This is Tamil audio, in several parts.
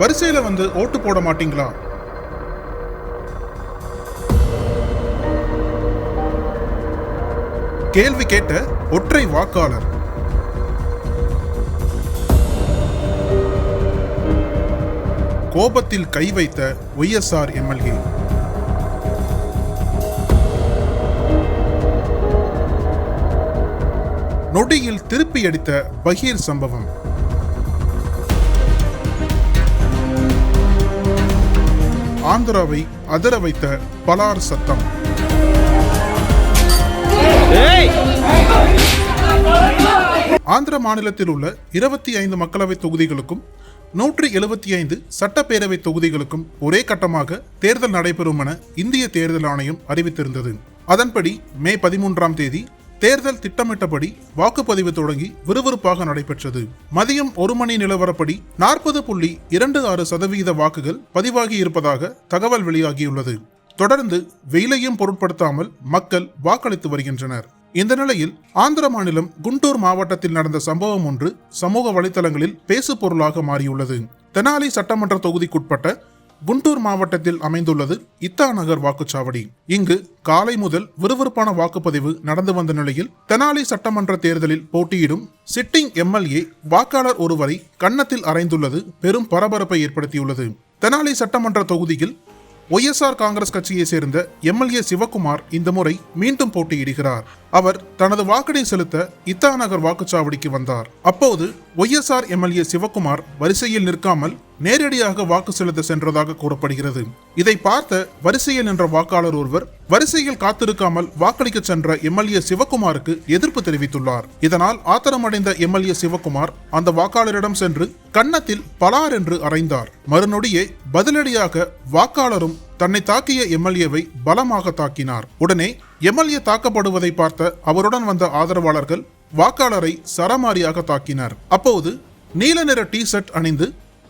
வரிசையில வந்து ஓட்டு போட மாட்டீங்களா? கேள்வி கேட்ட ஒற்றை வாக்காளர். கோபத்தில் கை வைத்த ஒய்எஸ்ஆர் எம்எல்ஏ. நொடியில் திருப்பி அடித்த பகீர் சம்பவம். ஆந்திராவை அதிர வைத்த பலார் சத்தம். ஆந்திர மாநிலத்தில் உள்ள இருபத்தி ஐந்து மக்களவை தொகுதிகளுக்கும் நூற்றி எழுபத்தி ஐந்து சட்டப்பேரவை தொகுதிகளுக்கும் ஒரே கட்டமாக தேர்தல் நடைபெறும் என இந்திய தேர்தல் ஆணையம் அறிவித்திருந்தது. அதன்படி மே பதிமூன்றாம் தேதி தேர்தல் திட்டமிட்டபடி வாக்குப்பதிவு தொடங்கி விறுவிறுப்பாக நடைபெற்றது. மதியம் ஒரு மணி நிலவரப்படி நாற்பது புள்ளி இரண்டு ஆறு சதவீத வாக்குகள் பதிவாகி இருப்பதாக தகவல் வெளியாகியுள்ளது. தொடர்ந்து வெயிலையும் பொருட்படுத்தாமல் மக்கள் வாக்களித்து வருகின்றனர். இந்த நிலையில் ஆந்திர மாநிலம் குண்டூர் மாவட்டத்தில் நடந்த சம்பவம் ஒன்று சமூக வலைதளங்களில் பேசு பொருளாக மாறியுள்ளது. தெனாலி சட்டமன்ற தொகுதிக்குட்பட்ட குண்டூர் மாவட்டத்தில் அமைந்துள்ளது இத்தா நகர் வாக்குச்சாவடி. இங்கு காலை முதல் விறுவிறுப்பான வாக்குப்பதிவு நடந்து வந்த நிலையில் தெனாலி சட்டமன்ற தேர்தலில் போட்டியிடும் சிட்டிங் எம்எல்ஏ வாக்காளர் ஒருவரை கன்னத்தில் அறைந்துள்ளது பெரும் பரபரப்பை ஏற்படுத்தியுள்ளது. தெனாலி சட்டமன்ற தொகுதியில் ஒய்எஸ்ஆர் காங்கிரஸ் கட்சியை சேர்ந்த எம்எல்ஏ சிவகுமார் இந்த முறை மீண்டும் போட்டியிடுகிறார். அவர் தனது வாக்கடை செலுத்த இத்தா நகர் வாக்குச்சாவடிக்கு வந்தார். அப்போது ஒய்எஸ்ஆர் எம்எல்ஏ சிவகுமார் வரிசையில் நிற்காமல் நேரடியாக வாக்கு செலுத்த சென்றதாக கூறப்படுகிறது. இதை பார்த்த வரிசையில் நின்ற வாக்காளர் ஒருவர் வரிசையில் காத்திருக்காமல் வாக்களிக்க சென்ற எம்எல்ஏ சிவகுமாருக்கு எதிர்ப்பு தெரிவித்துள்ளார். இதனால் ஆத்திரமடைந்த எம்எல்ஏ சிவகுமார் அந்த வாக்காளரிடம் சென்று கன்னத்தில் பலார் என்று அறைந்தார். மறுநொடியே பதிலடியாக வாக்காளரும் தன்னை தாக்கிய எம்எல்ஏவை பலமாக தாக்கினார். உடனே எம்எல்ஏ தாக்கப்படுவதை பார்த்த அவருடன் வந்த ஆதரவாளர்கள் வாக்காளரை சரமாரியாக தாக்கினர். அப்போது நீல நிற டி ஷர்ட் அணிந்து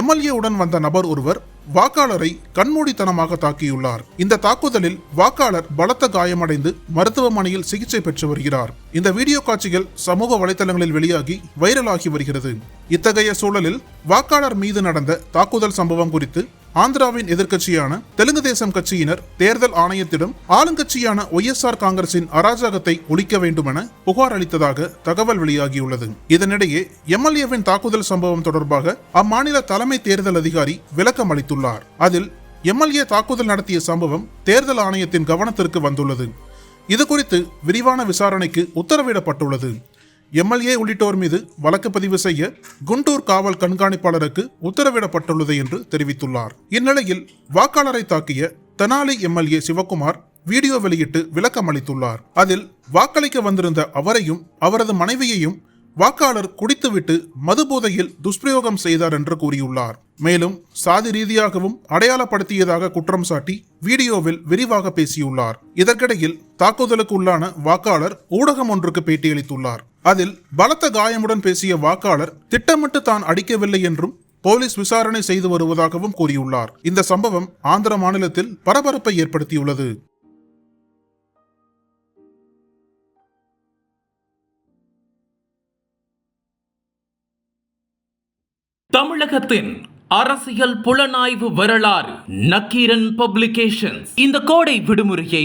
எம்எல்ஏ உடன் வந்த நபர் ஒருவர் வாக்காளரை கண்மூடித்தனமாக தாக்கியுள்ளார். இந்த தாக்குதலில் வாக்காளர் பலத்த காயமடைந்து மருத்துவமனையில் சிகிச்சை பெற்று வருகிறார். இந்த வீடியோ காட்சிகள் சமூக வலைதளங்களில் வெளியாகி வைரலாகி வருகிறது. இத்தகைய சூழலில் வாக்காளர் மீது நடந்த தாக்குதல் சம்பவம் குறித்து ஆந்திராவின் எதிர்க்கட்சியான தெலுங்கு தேசம் கட்சியினர் தேர்தல் ஆணையத்திடம் ஆளுங்கட்சியான ஒய்எஸ்ஆர் காங்கிரசின் அராஜகத்தை ஒழிக்க வேண்டுமென புகார் அளித்ததாக தகவல் வெளியாகியுள்ளது. இதனிடையே எம்எல்ஏவின் தாக்குதல் சம்பவம் தொடர்பாக அம்மாநில தலைமை தேர்தல் அதிகாரி விளக்கம் அளித்துள்ளார். அதில் எம்எல்ஏ தாக்குதல் நடத்திய சம்பவம் தேர்தல் ஆணையத்தின் கவனத்திற்கு வந்துள்ளது. இது குறித்து விரிவான விசாரணைக்கு உத்தரவிடப்பட்டுள்ளது. எம்எல்ஏ உள்ளிட்டோர் மீது வழக்கு பதிவு செய்ய குண்டூர் காவல் கண்காணிப்பாளருக்கு உத்தரவிடப்பட்டுள்ளது என்று தெரிவித்துள்ளார். இந்நிலையில் வாக்காளரை தாக்கிய தெனாலி எம்எல்ஏ சிவகுமார் வீடியோ வெளியிட்டு விளக்கம் அளித்துள்ளார். அதில் வாக்களிக்க வந்திருந்த அவரையும் அவரது மனைவியையும் வாக்காளர் குடித்துவிட்டு மதுபோதையில் துஷ்பிரயோகம் செய்தார் என்று கூறியுள்ளார். மேலும் சாதி ரீதியாகவும் அடையாளப்படுத்தியதாக குற்றம் சாட்டி வீடியோவில் விரிவாக பேசியுள்ளார். இதற்கிடையில் தாக்குதலுக்கு உள்ளான வாக்காளர் ஊடகம் ஒன்றுக்கு பேட்டியளித்துள்ளார். அதில் பலத்த காயமுடன் பேசிய வாக்காளர் திட்டமிட்டு தான் அடிக்கவில்லை என்றும் போலீஸ் விசாரணை செய்து வருவதாகவும் கூறியுள்ளார். இந்த சம்பவம் ஆந்திர மாநிலத்தில் பரபரப்பை ஏற்படுத்தியுள்ளது. தமிழகத்தின் அரசியல் புலனாய்வு வரலாறு நக்கீரன் பப்ளிகேஷன்ஸ். இந்த கோடை விடுமுறையை